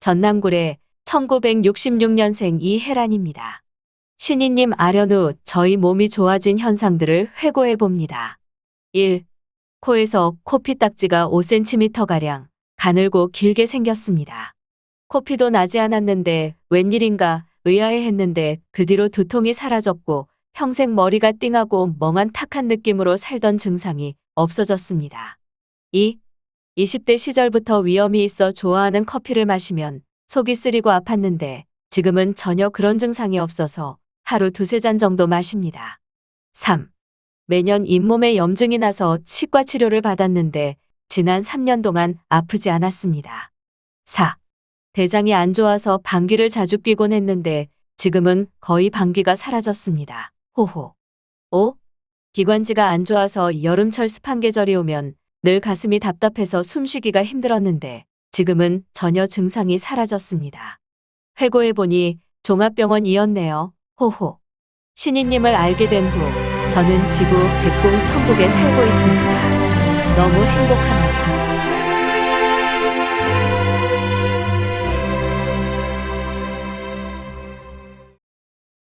전남구래 1966년생 이혜란입니다. 신이님 아련 후 저희 몸이 좋아진 현상들을 회고해 봅니다. 1. 코에서 코피 딱지가 5cm가량 가늘고 길게 생겼습니다. 코피도 나지 않았는데 웬일인가 의아해 했는데 그 뒤로 두통이 사라졌고 평생 머리가 띵하고 멍한 탁한 느낌으로 살던 증상이 없어졌습니다. 2. 20대 시절부터 위험이 있어 좋아하는 커피를 마시면 속이 쓰리고 아팠는데 지금은 전혀 그런 증상이 없어서 하루 두세 잔 정도 마십니다. 3. 매년 잇몸에 염증이 나서 치과 치료를 받았는데 지난 3년 동안 아프지 않았습니다. 4. 대장이 안 좋아서 방귀를 자주 뀌곤 했는데 지금은 거의 방귀가 사라졌습니다. 호호. 5. 기관지가 안 좋아서 여름철 습한 계절이 오면 늘 가슴이 답답해서 숨쉬기가 힘들었는데 지금은 전혀 증상이 사라졌습니다. 회고해보니 종합병원이었네요. 호호. 신이님을 알게 된 후 저는 지구 백궁 천국에 살고 있습니다. 너무 행복합니다.